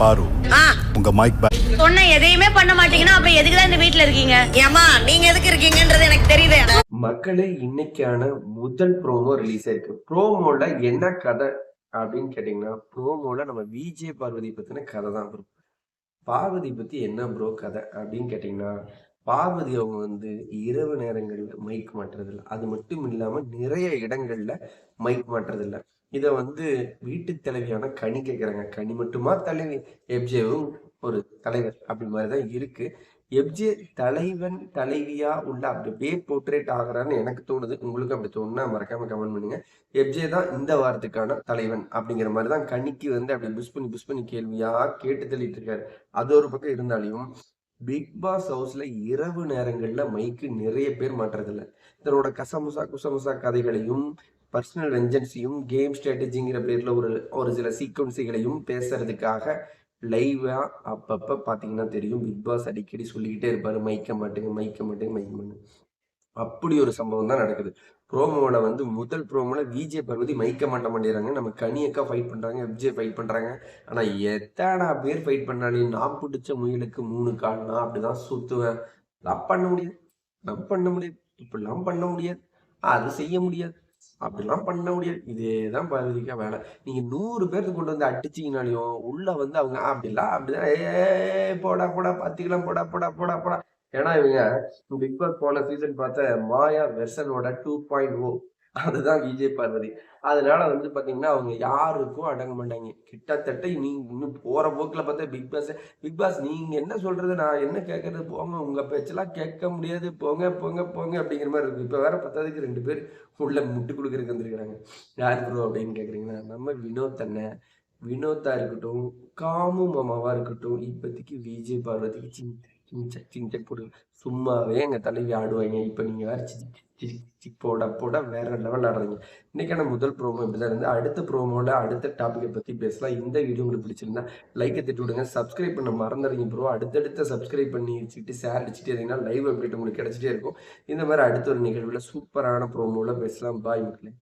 பாரு. உங்க mic back சொன்ன எதையுமே பண்ண மாட்டீங்கன்னா அப்புறம் எதுக்கு தான் இந்த வீட்ல இருக்கீங்க? ஏமா நீங்க எதுக்கு இருக்கீங்கன்றது எனக்கு தெரியுது மக்களே இன்னைக்கான முதல் ப்ரோமோ ரிலீஸ் ஆயிருக்கு. ப்ரோமோல என்ன கதை அப்படின்னு கேட்டிங்கன்னா ப்ரோமோல நம்ம விஜய் பார்வதி பத்தின கதை தான் ப்ரோ பார்வதி பத்தி என்ன ப்ரோ கதை அப்படின்னு கேட்டிங்கன்னா பார்வதி அவங்க வந்து இரவு நேரங்களில் மைக் மாட்டுறதில்ல அது மட்டும் இல்லாமல் நிறைய இடங்கள்ல மைக் மாட்டுறதில்ல இதை வந்து வீட்டு தலைவியான கனி கேட்குறாங்க கனி மட்டுமா தலைவி? எப்ஜேவும் ஒரு தலைவர் அப்படி மாதிரி தான் இருக்கு. எப்ஜே தலைவன் தலைவியா உள்ள அப்படியே போர்ட்ரேட் ஆகிறான்னு எனக்கு தோணுது. உங்களுக்கு அப்படி தோணுன்னா மறக்காம கமெண்ட் பண்ணுங்க. எப்ஜே தான் இந்த வாரத்துக்கான தலைவன் அப்படிங்கிற மாதிரி தான் கனிக்கு வந்து அப்படி புஷ் பண்ணி புஷ் பண்ணி கேள்வியா கேட்டு தள்ளிட்டு இருக்காரு. அது ஒரு பக்கம் இருந்தாலையும் பிக் பாஸ் ஹவுஸ்ல இரவு நேரங்கள்ல மைக்கு நிறைய பேர் மாட்டுறதில்ல. தன்னோட கசமுசா குசமுசா கதைகளையும் பர்சனல் வெஞ்சன்ஸையும் கேம் ஸ்ட்ராட்டஜிங்கிற பேர்ல ஒரு ஒரு சில சீக்வன்ஸுகளையும் பேசுறதுக்காக லைவா அப்பப்ப பாத்தீங்கன்னா தெரியும். பிக் பாஸ் அடிக்கடி சொல்லிக்கிட்டே இருப்பாரு மைக்க மாட்டேங்க மைக்க மாட்டேங்க மைக்க மாட்டேங்க. அப்படி ஒரு சம்பவம் தான் நடக்குது. ப்ரோமோவில் வந்து முதல் ப்ரோமோல விஜே பர்வதி மைக்க மண்டம் பண்ணிடுறாங்க. நம்ம கனியக்கா ஃபைட் பண்றாங்க எஃப்ஜே ஃபைட் பண்றாங்க. ஆனா எத்தனை பேர் ஃபைட் பண்ணாலையும் நான் பிடிச்ச முயலுக்கு மூணு கால் நான் அப்படிதான் சுத்துவேன். லவ் பண்ண முடியாது. லவ் பண்ண முடியாது. இப்படிலாம் பண்ண முடியாது. அது செய்ய முடியாது. அப்படிலாம் பண்ண முடியாது. இதே தான் பார்வதிக்கா வேலை. நீங்க நூறு பேர்த்து கொண்டு வந்து அடிச்சிங்கனாலையும் உள்ள வந்து அவங்க அப்படிலாம் அப்படிதான். ஏ போடா போடா பாத்திக்கலாம் போடா போடா போடா போடா. ஏன்னா இவங்க பிக் பாஸ் போன சீசன் பார்த்த மாயா வெர்சனோட டூ பாயிண்ட் ஓ அதுதான் விஜய் பார்வதி. அதனால வந்து பாத்தீங்கன்னா அவங்க யாருக்கும் அடங்க மாட்டாங்க. கிட்டத்தட்ட நீங்க இன்னும் போற போக்குல பார்த்தா பிக் பாஸ் பிக் பாஸ் நீங்க என்ன சொல்றது? நான் என்ன கேட்கறது போங்க உங்க பேச்செல்லாம் கேட்க முடியாது. போங்க போங்க போங்க அப்படிங்கிற மாதிரி இருக்கு. இப்ப வேற பத்தாவதுக்கு ரெண்டு பேர் உள்ள முட்டு கொடுக்கறதுக்கு வந்திருக்கிறாங்க. யார் ப்ரோ அப்படின்னு கேக்குறீங்கன்னா நம்ம வினோத் அண்ணன் வினோத்தா இருக்கட்டும் காமு மாமாவா இருக்கட்டும் இப்போதைக்கு விஜய் பார்வதிக்கு சிங் சிஞ்சை சிஞ்சை போடு. சும்மாவே எங்கள் தலைவி ஆடுவாங்க இப்போ நீங்கள் வேற சிச்சி போட போட வேற லெவல் ஆடுறீங்க. இன்னைக்கான முதல் ப்ரோமோ இப்படிதான் இருந்து அடுத்த ப்ரோமோவில் அடுத்த டாப்பிக்கை பற்றி பேசலாம். இந்த வீடியோ உங்களுக்கு பிடிச்சிருந்தா லைக்கை திட்டு விடுங்க. சப்ஸ்கிரைப் பண்ண மறந்துடுங்க ப்ரோ அடுத்தடுத்த சப்ஸ்கிரைப் பண்ணி வச்சுக்கிட்டு ஷேர் அடிச்சுட்டு இருந்தீங்கன்னா லைவ் அப்டேட் உங்களுக்கு கிடைச்சிட்டே இருக்கும். இந்த மாதிரி அடுத்த ஒரு நிகழ்வில் சூப்பரான ப்ரோமோவில் பேசலாம். பாய் மக்களே.